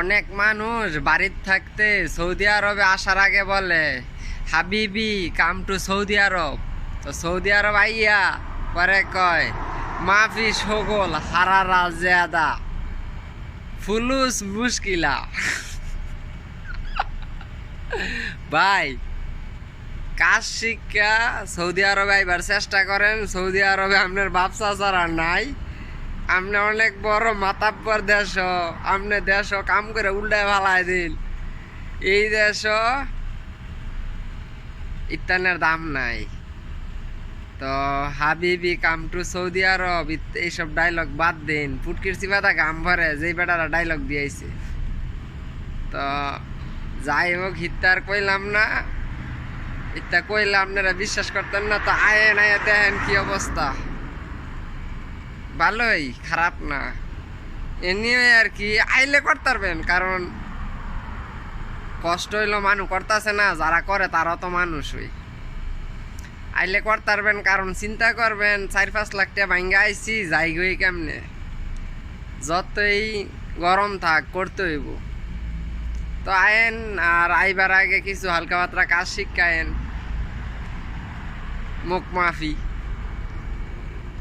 অনেক মানুষ বাড়িতে থাকতে সৌদি আরবে আসার আগে বলে, হাবিবি কাম টু সৌদি আরব। তো সৌদি আরব আইয়া পরে কয়, মাফি সগোল, হারারা জেদা ফুলুস মুশকিলা। ভাই, কাজ শিক্ষা সৌদি আরবে আইবার চেষ্টা করেন, সৌদি আরবে আপনার ব্যবসা ছাড়া নাই। আপনি অনেক বড় মাতাব্বর দেশ আপনি দেশ কাম করে উল্টায় ভালাই দিন এই দেশ ইত্যানের দাম নাই। তো হাবিবি কাম টু সৌদি আরব এইসব ডায়লগ বাদ দিন। ফুটকির চিবাদা গাম ভরে, যেই বেটারা ডায়লগ দিয়েছে। তো যাই হোক, হিত্তার কইলাম না। ইত্যা কইলে আপনারা বিশ্বাস করতেন না, তো আয়ে নাই দেখেন কি অবস্থা। ভালোই, খারাপ না। এ নিয়ে আর কি, আইলে করতে পারবেন কারণ কষ্ট হইল মানুষ করতেছে না, যারা করে তারাও তো মানুষ মানুষই। আইলে করতে পারবেন কারণ চিন্তা করবেন, চার পাঁচ লাখ টাকা ভাঙ্গা আইছি, যাই গই কেমনে? যতই গরম থাক, করতে হইব। তো আয়েন, আর আইবার আগে কিছু হালকা পাতলা কাজ শিক্ষায়েন। মুখ মাফি।